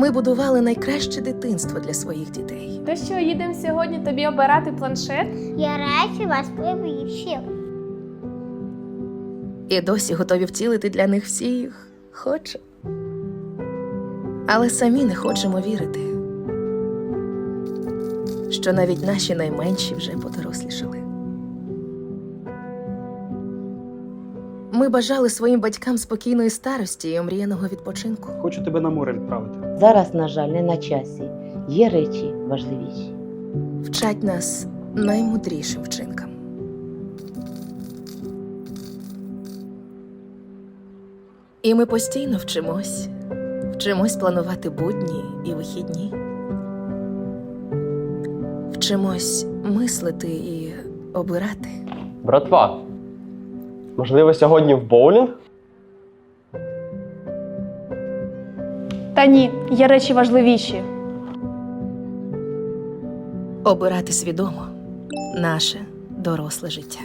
Ми будували найкраще дитинство для своїх дітей. То що, їдемо сьогодні тобі обирати планшет? Я речі вас вивчив. І досі готові втілити для них всіх хоче. Але самі не хочемо вірити, що навіть наші найменші вже подорослішали. Ми бажали своїм батькам спокійної старості і омріяного відпочинку. Хочу тебе на море відправити. Зараз, на жаль, не на часі. Є речі важливіші. Вчать нас наймудрішим вчинкам. І ми постійно вчимось, вчимось планувати будні і вихідні. Вчимось мислити і обирати. Братва, можливо, сьогодні в боулінг? Та ні, є речі важливіші. Обирати свідомо наше доросле життя.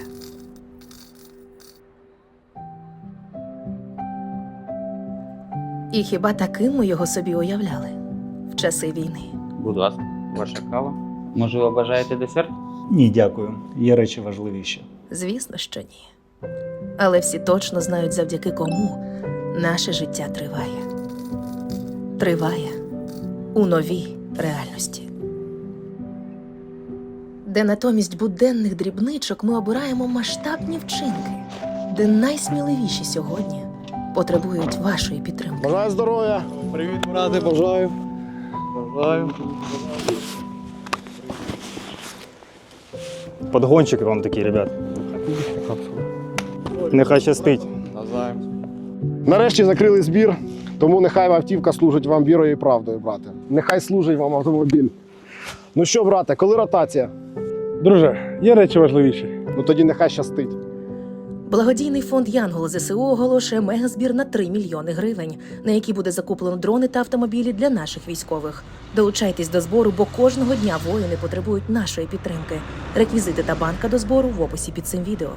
І хіба таким ми його собі уявляли в часи війни? Будь ласка, ваша кава. Можливо, бажаєте десерт? Ні, дякую. Є речі важливіші. Звісно, що ні. Але всі точно знають, завдяки кому наше життя триває. Триває у новій реальності. Де натомість буденних дрібничок ми обираємо масштабні вчинки, де найсміливіші сьогодні потребують вашої підтримки. Бажаю здоров'я. Привіт, брате, бажаю. Бажаю. Подгончик вам такий, ребят. Нехай щастить. Нарешті закрили збір, тому нехай автівка служить вам вірою і правдою, брате. Нехай служить вам автомобіль. Ну що, брате, коли ротація? Друже, є речі важливіші. Ну тоді нехай щастить. Благодійний фонд Янгол ЗСУ оголошує мегазбір на 3 мільйони гривень, на які буде закуплено дрони та автомобілі для наших військових. Долучайтесь до збору, бо кожного дня воїни потребують нашої підтримки. Реквізити та банка до збору в описі під цим відео.